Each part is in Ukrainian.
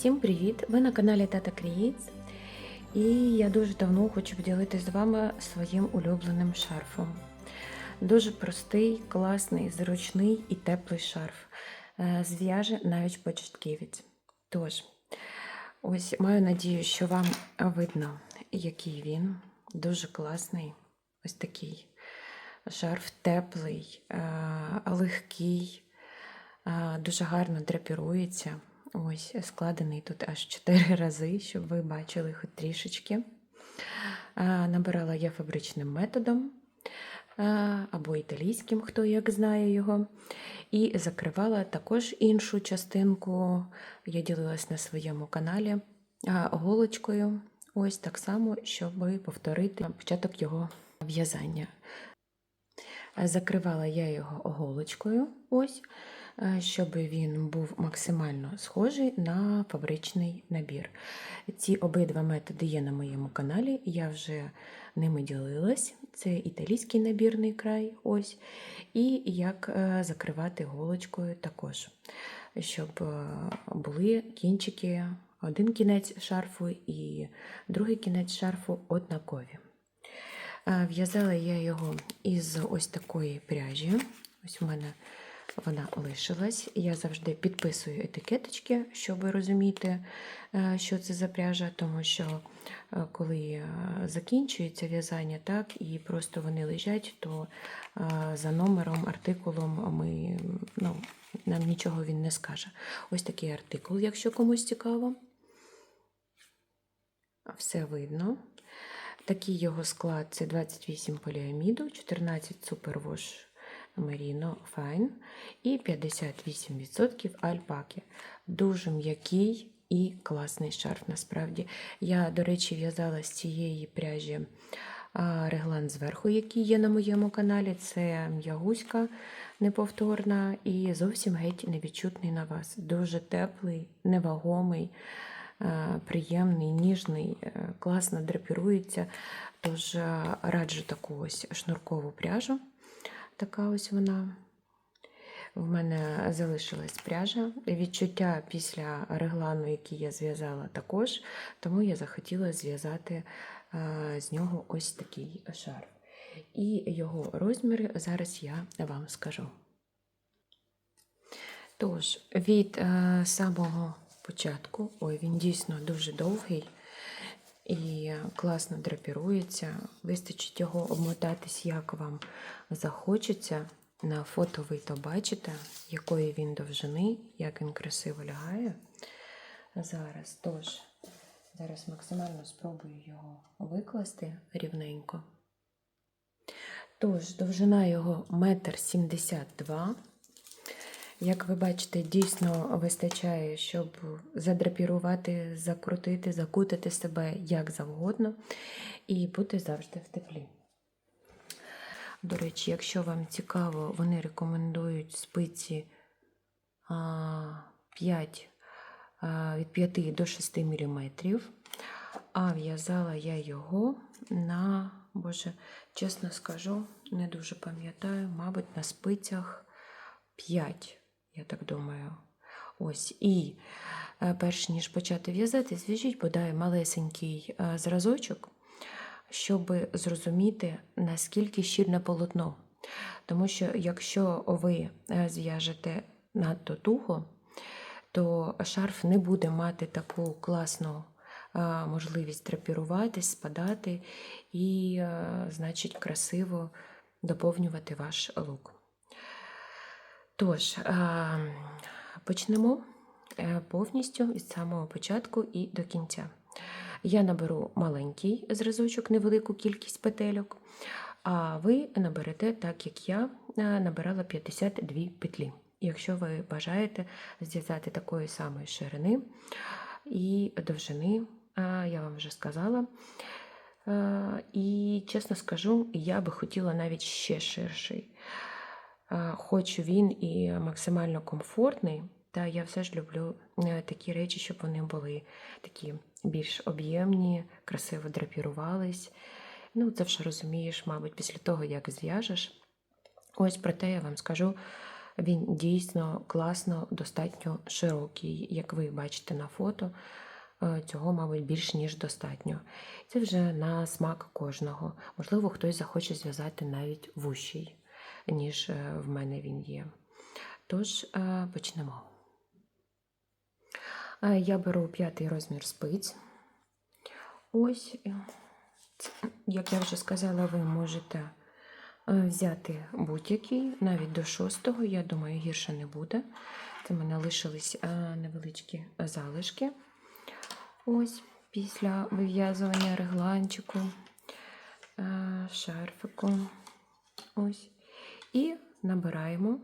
Всім привіт! Ви на каналі Тата Creates. І я дуже давно хочу поділитися з вами своїм улюбленим шарфом. Дуже простий, класний, зручний і теплий шарф. Е, Зв'яже навіть початківець. Тож, ось маю надію, що вам видно, який він. Дуже класний. Ось такий шарф теплий, е, легкий, е, дуже гарно драпірується. Ось складений тут аж 4 рази, щоб ви бачили хоч трішечки. Набирала я фабричним методом або італійським, хто як знає його. І закривала також іншу частинку. Я ділилась на своєму каналі голочкою. Ось так само, щоб повторити початок його в'язання. Закривала я його голочкою. ось щоб він був максимально схожий на фабричний набір. Ці обидва методи є на моєму каналі, я вже ними ділилась. Це італійський набірний край, ось, і як закривати голочкою також, щоб були кінчики, один кінець шарфу і другий кінець шарфу однакові. В'язала я його із ось такої пряжі. Ось у мене вона лишилась. Я завжди підписую етикеточки, щоб розуміти, що це за пряжа, тому що коли закінчується в'язання, так, і просто вони лежать, то за номером, артикулом ми, ну, нам нічого він не скаже. Ось такий артикул, якщо комусь цікаво. Все видно. Такий його склад це 28 поліаміду, 14 супервош Merino Fine і 58% альпаки. Дуже м'який і класний шарф. Насправді. Я, до речі, в'язала з цієї пряжі реглан зверху, який є на моєму каналі. Це м'ягуська неповторна і зовсім геть невідчутний на вас. Дуже теплий, невагомий. Приємний, ніжний, е, класно драпірується, тож раджу таку ось шнуркову пряжу. Така ось вона. В мене залишилась пряжа. Відчуття після реглану, який я зв'язала, також, тому я захотіла зв'язати з нього ось такий шарф. І його розміри зараз я вам скажу. Тож, від е, самого початку, ой, він дійсно дуже довгий і класно драпірується. Вистачить його обмотатись, як вам захочеться. На фото ви то бачите, якої він довжини, як він красиво лягає. Зараз тож, зараз максимально спробую його викласти рівненько. Тож, довжина його 1,72 м. Як ви бачите, дійсно вистачає, щоб задрапірувати, закрутити, закутати себе як завгодно, і бути завжди в теплі. До речі, якщо вам цікаво, вони рекомендують спиці 5, від 5 до 6 мм, а в'язала я його на, боже, чесно скажу, не дуже пам'ятаю, мабуть, на спицях 5 я так думаю. Ось. І е, перш ніж почати в'язати, зв'яжіть, бодай малесенький е, зразочок, щоб зрозуміти, наскільки щільне полотно. Тому що, якщо ви е, зв'яжете надто туго, то шарф не буде мати таку класну можливість драпіруватись, спадати і, значить, красиво доповнювати ваш лук. Тож, почнемо е, повністю від самого початку і до кінця. Я наберу маленький зразочок, невелику кількість петельок, а ви наберете, так як я е, набирала 52 петлі. Якщо ви бажаєте зв'язати такої самої ширини і довжини, я вам вже сказала. І, чесно скажу, я би хотіла навіть ще ширший. Хоч він і максимально комфортний, та я все ж люблю е, такі речі, щоб вони були такі більш об'ємні, красиво драпірувались. Ну, це вже розумієш, мабуть, після того, як зв'яжеш. Ось проте я вам скажу, Він дійсно класно, достатньо широкий, як ви бачите на фото. е, Цього, мабуть, більш ніж достатньо. Це вже на смак кожного. Можливо, хтось захоче зв'язати навіть вущий, ніж е, в мене він є. Тож е, почнемо. Е, Я беру п'ятий розмір спиць. Ось, як я вже сказала, ви можете взяти будь-який, навіть до шостого, я думаю, гірше не буде. Це в мене лишились невеличкі залишки. Ось після вив'язування регланчику, шарфику. Ось. І набираємо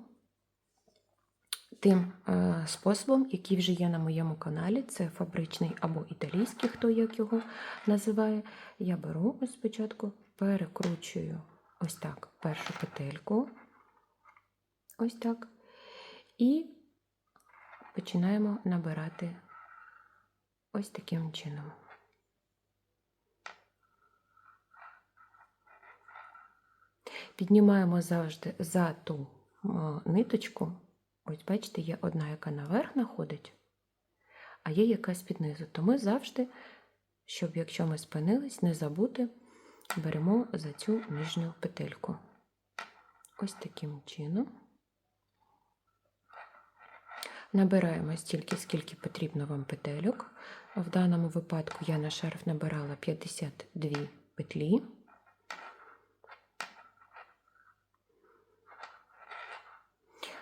тим е, способом, який вже є на моєму каналі. Це фабричний або італійський, хто як його називає. Я беру спочатку, перекручую ось так першу петельку. Ось так. І починаємо набирати ось таким чином. Піднімаємо завжди за ту ниточку. Ось, бачите, є одна, яка наверх находить, а є якась під низу. То ми завжди, щоб якщо ми спинились, не забути, беремо за цю нижню петельку. Ось таким чином. Набираємо стільки, скільки потрібно вам петельок. В даному випадку я на шарф набирала 52 петлі.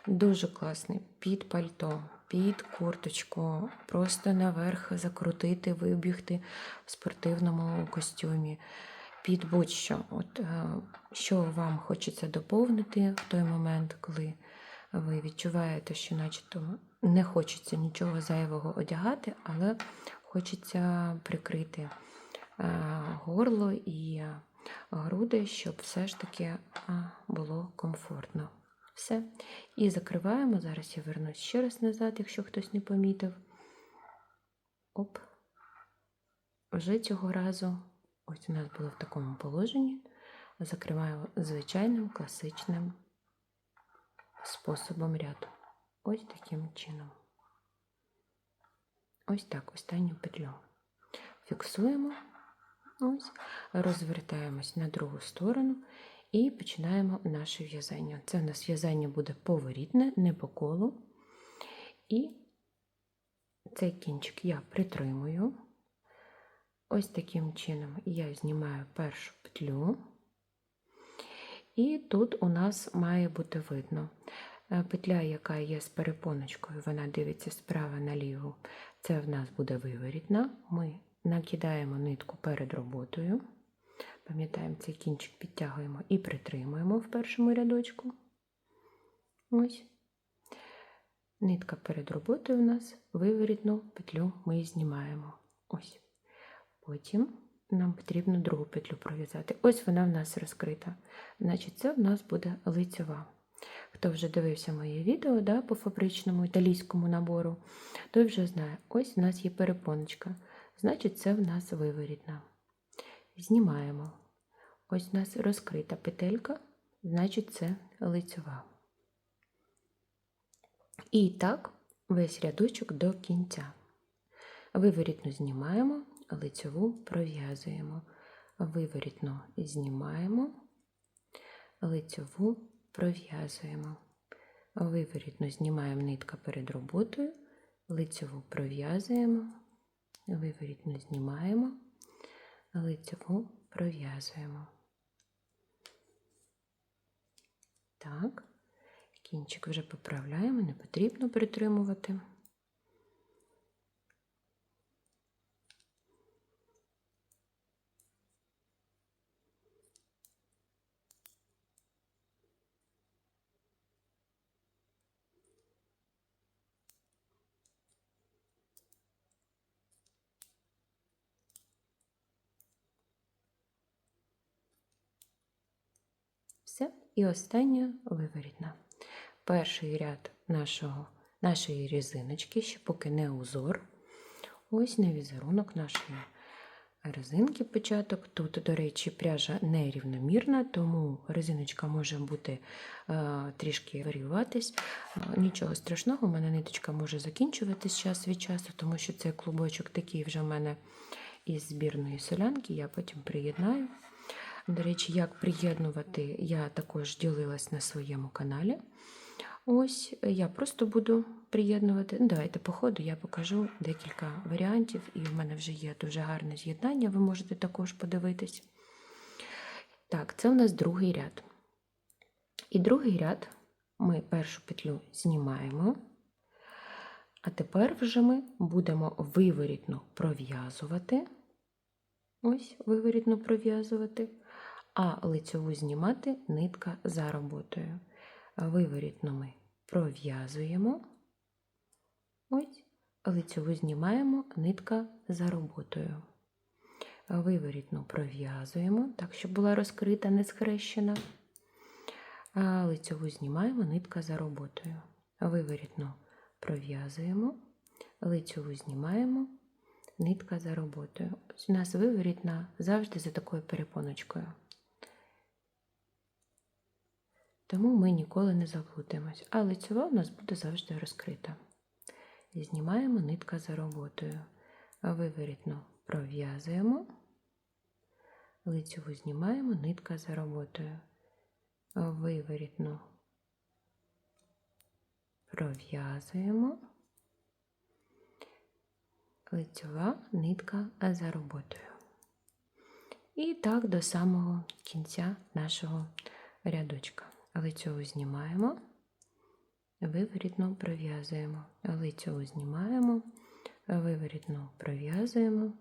Дуже класний під пальто, під курточку, просто наверх закрутити, вибігти в спортивному костюмі, під будь-що. От, е, що вам хочеться доповнити в той момент, коли ви відчуваєте, що начебто не хочеться нічого зайвого одягати, але хочеться прикрити е, горло і груди, щоб все ж таки е, було комфортно. Все. І закриваємо. Зараз я вернусь ще раз назад, якщо хтось не помітив. Оп. Вже цього разу, ось у нас було в такому положенні. Закриваємо звичайним класичним способом ряду. Ось таким чином. Ось так, останню петлю. Фіксуємо, ось, розвертаємось на другу сторону і починаємо наше в'язання. Це у нас в'язання буде поворітне, не по колу. І цей кінчик я притримую. Ось таким чином я знімаю першу петлю. І тут у нас має бути видно. е, Петля, яка є з перепоночкою, вона дивиться справа наліво. Це в нас буде виворітна. Ми накидаємо нитку перед роботою. Пам'ятаємо, цей кінчик підтягуємо і притримуємо в першому рядочку. Ось. Нитка перед роботою у нас виворітну петлю ми знімаємо. Ось. Потім нам потрібно другу петлю пров'язати. Ось вона в нас розкрита. Значить, це в нас буде лицьова. Хто вже дивився моє відео да, по фабричному італійському набору, той вже знає, ось у нас є перепоночка. Значить, це в нас виворітна. Знімаємо. Ось у нас розкрита петелька, значить, це лицьова. І так, весь рядочок до кінця. Виворітну знімаємо, лицьову пров'язуємо. Виворітну знімаємо, лицьову пров'язуємо. Виворітну знімаємо нитка перед роботою, лицьову пров'язуємо, виворітну знімаємо, лицьову пров'язуємо. Так, кінчик вже поправляємо, не потрібно притримувати. Все. І остання виворітна. Перший ряд нашого, нашої різиночки, ще поки не узор. Ось на візерунок нашої резинки початок. Тут, до речі, пряжа нерівномірна, тому резиночка може бути е, трішки варіюватись. Е, Нічого страшного, у мене ниточка може закінчуватись час від часу, тому що цей клубочок такий вже в мене із збірної солянки, я потім приєднаю. До речі, як приєднувати, я також ділилась на своєму каналі. Ось я просто буду приєднувати. Ну, давайте по ходу я покажу декілька варіантів, і в мене вже є дуже гарне з'єднання, ви можете також подивитись. Так, це у нас другий ряд. І другий ряд ми першу петлю знімаємо, а тепер вже ми будемо виворітно пров'язувати. Ось, виворітно пров'язувати, а лицьову знімати нитка за роботою. Виворітно ми пров'язуємо. Ось, лицьову знімаємо, нитка за роботою. Виворітно пров'язуємо, так, щоб була розкрита, не схрещена. Лицьову знімаємо, нитка за роботою. Виворітно пров'язуємо, лицьову знімаємо, нитка за роботою. Ось у нас виворітна завжди за такою перепоночкою. Тому ми ніколи не заплутаємось. А лицьова у нас буде завжди розкрита. Знімаємо нитка за роботою. Виворітно пров'язуємо, лицьову знімаємо, нитка за роботою. Виворітно пров'язуємо, лицьова нитка за роботою. І так до самого кінця нашого рядочка. Лицьову знімаємо, виворітно пров'язуємо, лицьову знімаємо, виворітно пров'язуємо,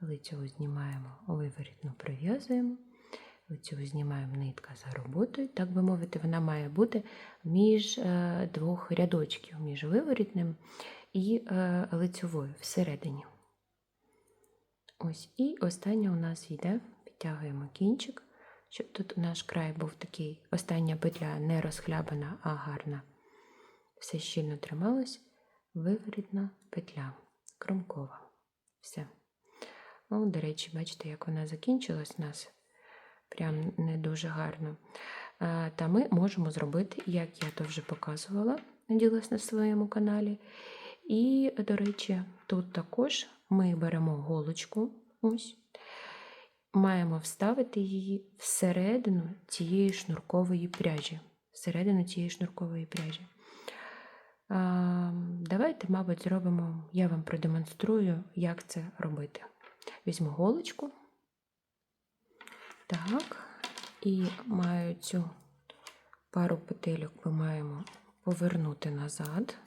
лицьову знімаємо, виворітно пров'язуємо, лицьову знімаємо нитка за роботою. Так би мовити, вона має бути між е, двох рядочків, між виворітним і е, лицьовою всередині. Ось, і остання у нас йде, підтягуємо кінчик щоб тут наш край був такий, остання петля не розхлябана, а гарна. Все щільно трималось, виворітна петля, кромкова. Все. Ну, до речі, бачите, як вона закінчилась у нас. Прям не дуже гарно. Та ми можемо зробити, як я то вже показувала, наділась на своєму каналі. І, до речі, тут також ми беремо голочку. ось, маємо вставити її всередину цієї шнуркової пряжі. Всередину цієї шнуркової пряжі. А, Давайте, мабуть, зробимо, я вам продемонструю, як це робити. Візьму голочку. Так, і маю цю пару петельок ми маємо повернути назад,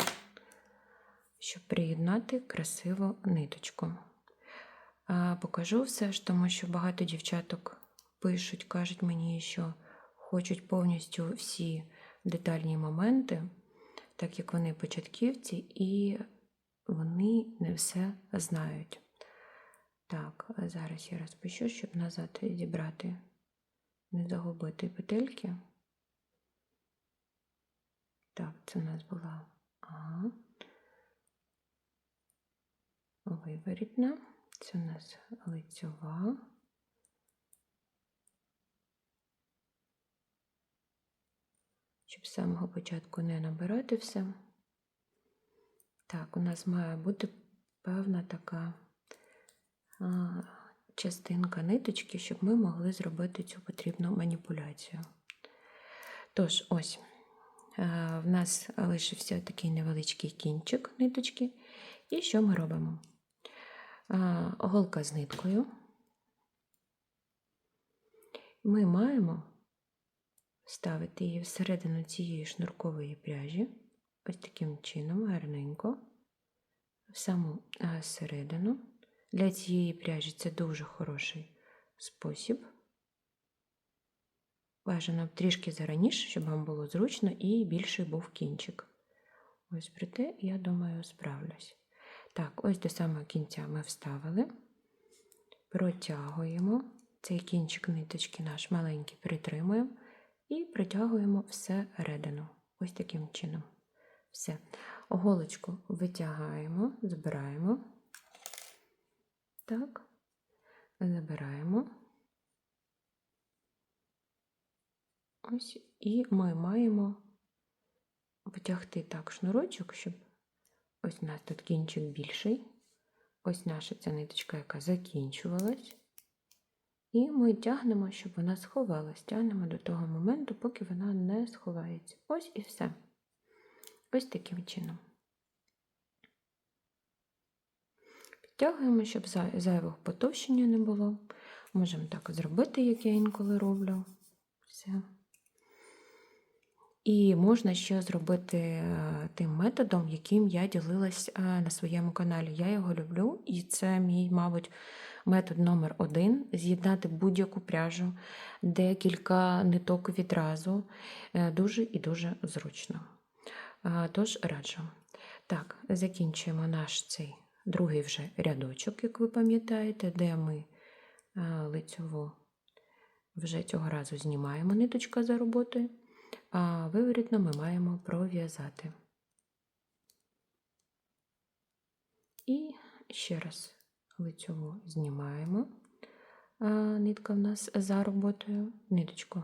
щоб приєднати красиву ниточку. Покажу все ж, тому що багато дівчаток пишуть, кажуть мені, що хочуть повністю всі детальні моменти, так як вони початківці, і вони не все знають. Так, зараз я розпишу, щоб назад зібрати, не загубити петельки. Так, це у нас була ага. виворітна. Це у нас лицьова. Щоб з самого початку не набирати все. Так, у нас має бути певна така а, частинка ниточки, щоб ми могли зробити цю потрібну маніпуляцію. Тож, ось, а, в нас лишився такий невеличкий кінчик ниточки. І що ми робимо? Голка з ниткою. Ми маємо ставити її всередину цієї шнуркової пряжі, ось таким чином, гарненько, в саму середину. Для цієї пряжі це дуже хороший спосіб. Бажано трішки зараніше, щоб вам було зручно і більший був кінчик. Ось проте, я думаю, справлюсь. Так, ось до самого кінця ми вставили, протягуємо цей кінчик ниточки наш маленький притримуємо і протягуємо всередину. Ось таким чином. Все. Оголочку витягаємо, збираємо. Так. забираємо. Ось, і ми маємо потягти так шнурочок, щоб ось у нас тут кінчик більший. Ось наша ця ниточка, яка закінчувалась. І ми тягнемо, щоб вона сховалась. Тягнемо до того моменту, поки вона не сховається. Ось і все. Ось таким чином. Підтягуємо, щоб зайвого потовщення не було. Можемо так зробити, як я інколи роблю. Все. І можна ще зробити е, тим методом, яким я ділилась е, на своєму каналі. Я його люблю, і це мій, мабуть, метод номер один з'єднати будь-яку пряжу, декілька ниток відразу. Е, Дуже і дуже зручно. Тож раджу. Так, закінчуємо наш цей другий вже рядочок, як ви пам'ятаєте, де ми лицьову вже цього разу знімаємо ниточка за роботою, а виворітно ми маємо пров'язати. І ще раз лицьову знімаємо. Нитка в нас за роботою. Ниточку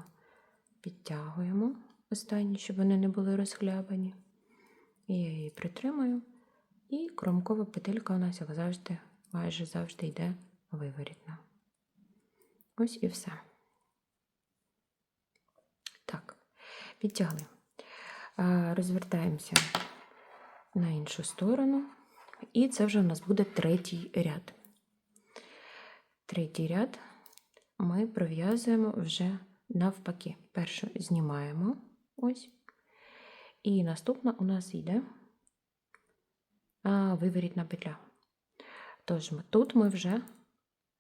підтягуємо останні, щоб вони не були розхлябані. І я її притримую. І кромкова петелька у нас, як завжди, майже завжди йде виворітно. Ось і все. Так, підтягли. Розвертаємося на іншу сторону. І це вже у нас буде третій ряд. Третій ряд ми пров'язуємо вже навпаки. Першу знімаємо ось. І наступна у нас йде виворітна петля. Тож тут ми вже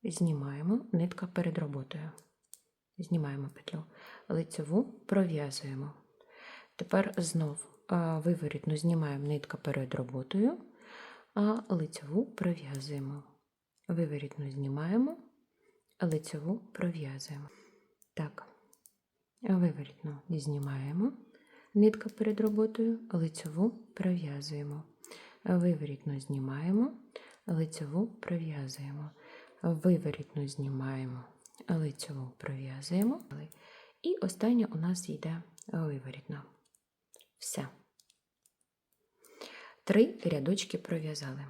знімаємо нитка перед роботою. Знімаємо петлю, лицеву пров'язуємо. Тепер знов а, виворітну знімаємо нитка перед роботою, а лицеву пров'язуємо. Виворітну знімаємо, лицеву пров'язуємо. Так, виворітну знімаємо, нитка перед роботою, лицеву пров'язуємо. Виворітну знімаємо, лицеву пров'язуємо. Виворітну знімаємо, лицеву пров'язуємо. І остання у нас йде виворітна. Все. Три рядочки пров'язали.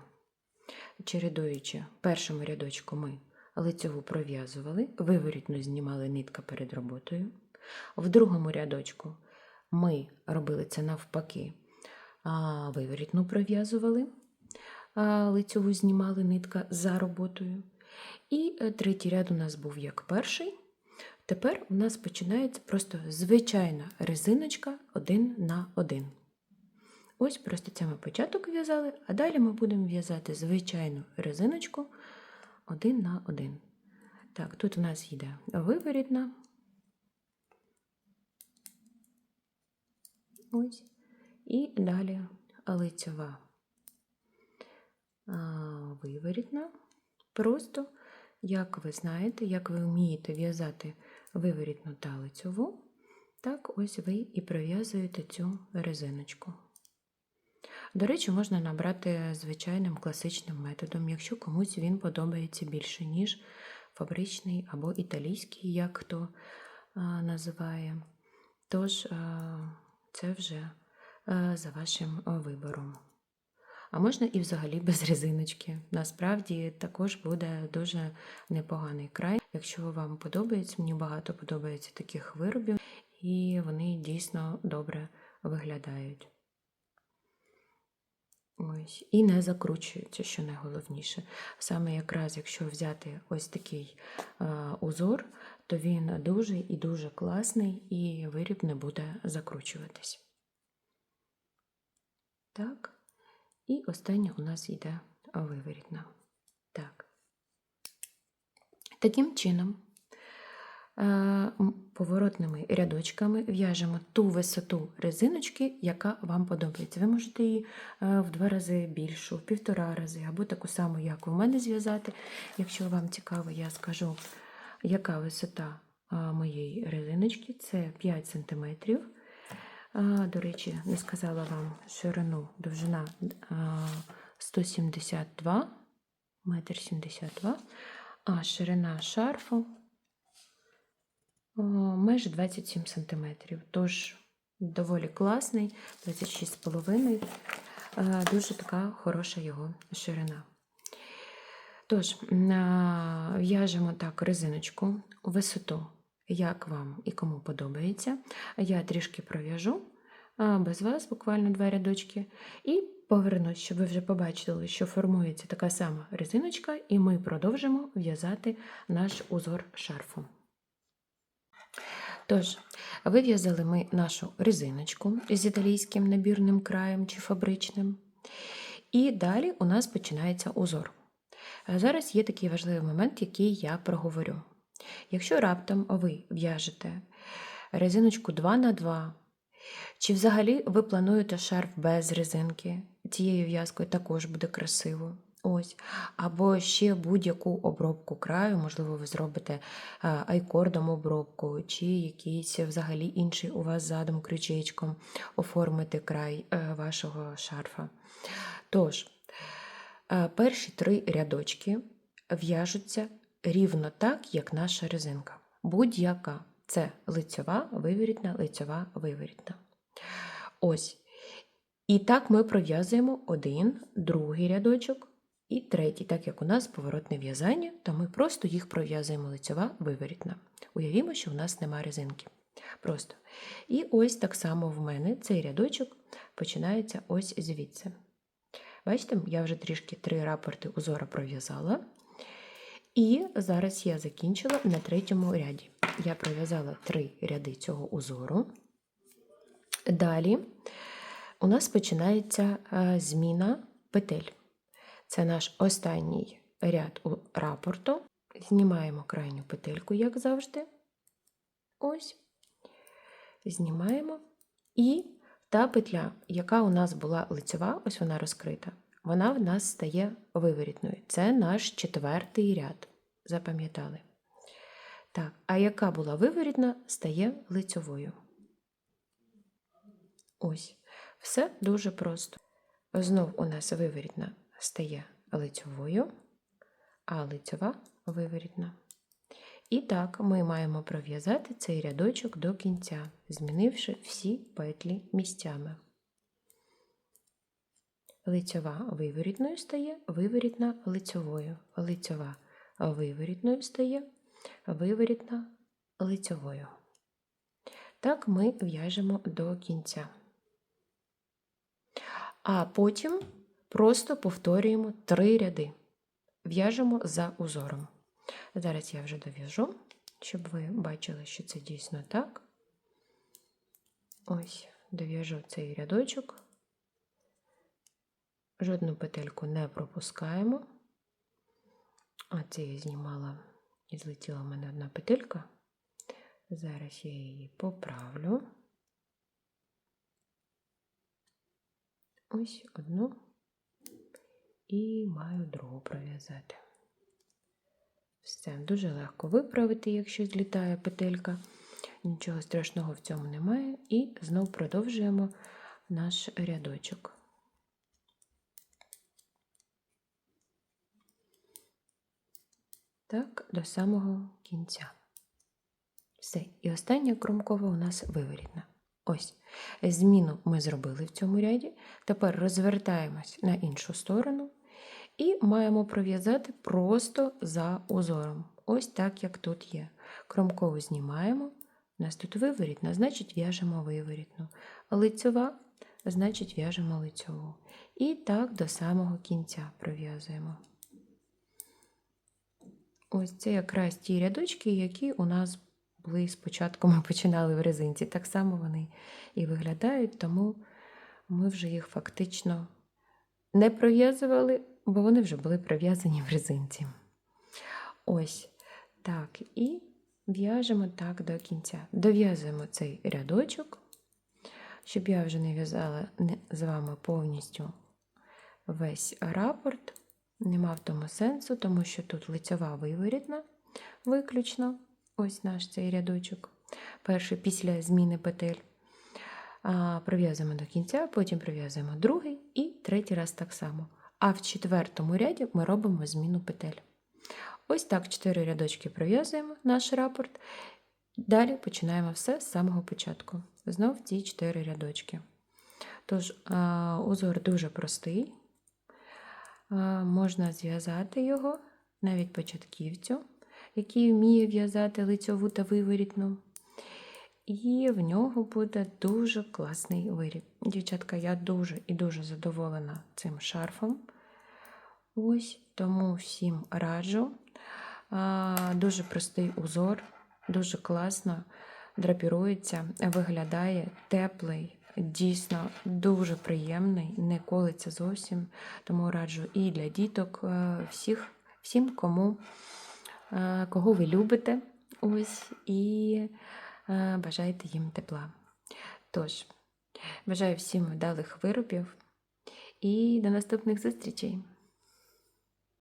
Чередуючи, в першому рядочку ми лицеву пров'язували, виворітну знімали нитка перед роботою. В другому рядочку ми робили це навпаки, виворітну пров'язували, а, знімали нитка за роботою. І е, третій ряд у нас був як перший. Тепер у нас починається просто звичайна резиночка один на один. Ось просто це ми початок в'язали, а далі ми будемо в'язати звичайну резиночку один на один. Так, тут у нас йде виворітна. Ось. І далі лицьова виворітна. Просто, як ви знаєте, як ви вмієте в'язати виворітну та лицьову, так ось ви і пров'язуєте цю резиночку. До речі, можна набрати звичайним класичним методом, якщо комусь він подобається більше, ніж фабричний або італійський, як хто називає. Тож це вже за вашим вибором. А можна і взагалі без резиночки. Насправді також буде дуже непоганий край. Якщо вам подобається, мені багато подобається таких виробів, і вони дійсно добре виглядають. Ось. І не закручуються, що найголовніше. Саме якраз, якщо взяти ось такий е, узор, то він дуже і дуже класний, і виріб не буде закручуватись. Так. І останнє у нас йде виворітна. Так. Таким чином, е, поворотними рядочками в'яжемо ту висоту резиночки, яка вам подобається. Ви можете її е, в два рази більшу, в півтора рази, або таку саму, як у мене зв'язати. Якщо вам цікаво, я скажу, яка висота е, моєї резиночки. Це 5 см. До речі, не сказала вам ширину, довжина а, 172, метр 72, А ширина шарфу майже 27 см. Тож доволі класний, 26,5 Е, Дуже така хороша його ширина. Тож, в'яжемо так резиночку у висоту, як вам і кому подобається. Я трішки пров'яжу без вас, буквально два рядочки, і повернусь, щоб ви вже побачили, що формується така сама резиночка, і ми продовжимо в'язати наш узор шарфу. Тож, вив'язали ми нашу резиночку з італійським набірним краєм чи фабричним. І далі у нас починається узор. Зараз є такий важливий момент, який я проговорю. Якщо раптом ви в'яжете резиночку 2 на 2 чи взагалі ви плануєте шарф без резинки, цією в'язкою також буде красиво. Ось. Або ще будь-яку обробку краю, можливо, ви зробите е, айкордом обробку, чи якийсь взагалі інший у вас задум крючечком оформити край е, вашого шарфа. Тож, е, перші три рядочки в'яжуться рівно так, як наша резинка. Будь-яка. Це лицьова, виворітна, лицьова, виворітна. Ось. І так ми пров'язуємо один, другий рядочок і третій. Так як у нас поворотне в'язання, то ми просто їх пров'язуємо лицьова, виворітна. Уявімо, що у нас нема резинки. Просто. І ось так само в мене цей рядочок починається ось звідси. Бачите, я вже трішки три рапорти узора пров'язала. І зараз я закінчила на третьому ряді. Я пров'язала три ряди цього узору. Далі у нас починається е, зміна петель. Це наш останній ряд у рапорту. Знімаємо крайню петельку, як завжди. Ось. Знімаємо. І та петля, яка у нас була лицева, ось вона розкрита, вона в нас стає виворітною. Це наш четвертий ряд. Запам'ятали? Так, а яка була виворітна, стає лицьовою. Ось. Все дуже просто. Знов у нас виворітна стає лицьовою, а лицьова виворітна. І так ми маємо пров'язати цей рядочок до кінця, змінивши всі петлі місцями. Лицьова виворітною стає, виворітна лицьовою, лицьова виворітною стає, виворітна лицьовою. Так ми в'яжемо до кінця. А потім просто повторюємо три ряди. В'яжемо за узором. Зараз я вже дов'яжу, щоб ви бачили, що це дійсно так. Ось, дов'яжу цей рядочок. Жодну петельку не пропускаємо. А це я знімала і злетіла в мене одна петелька. Зараз я її поправлю. Ось одну і маю другу пров'язати. Все, дуже легко виправити, якщо злітає петелька. Нічого страшного в цьому немає. І знов продовжуємо наш рядочок. Так, до самого кінця. Все. І остання кромкова у нас виворітна. Ось. Зміну ми зробили в цьому ряді. Тепер розвертаємось на іншу сторону і маємо пров'язати просто за узором. Ось так, як тут є. Кромкову знімаємо. У нас тут виворітна, значить в'яжемо виворітну. Лицьова, значить в'яжемо лицьову. І так до самого кінця пров'язуємо. Ось це якраз ті рядочки, які у нас були спочатку ми починали в резинці. Так само вони і виглядають, тому ми вже їх фактично не пров'язували, бо вони вже були пров'язані в резинці. Ось так. І в'яжемо так до кінця. Дов'язуємо цей рядочок, щоб я вже не в'язала з вами повністю весь рапорт. Нема в тому сенсу, тому що тут лицьова виворітна виключно. Ось наш цей рядочок. Перший після зміни петель. Пров'язуємо до кінця, потім пров'язуємо другий і третій раз так само. А в четвертому ряді ми робимо зміну петель. Ось так 4 рядочки пров'язуємо наш рапорт. Далі починаємо все з самого початку. Знов ці 4 рядочки. Тож, узор дуже простий. Можна зв'язати його навіть початківцю, який вміє в'язати лицьову та виворітну. І в нього буде дуже класний виріб. Дівчатка, я дуже і дуже задоволена цим шарфом. Ось тому всім раджу. Дуже простий узор, дуже класно драпірується, виглядає теплий, дійсно дуже приємний, не колиться зовсім. Тому раджу і для діток, е, всіх, всім, кому, е, кого ви любите. Ось і бажайте бажаєте їм тепла. Тож, бажаю всім вдалих виробів і до наступних зустрічей!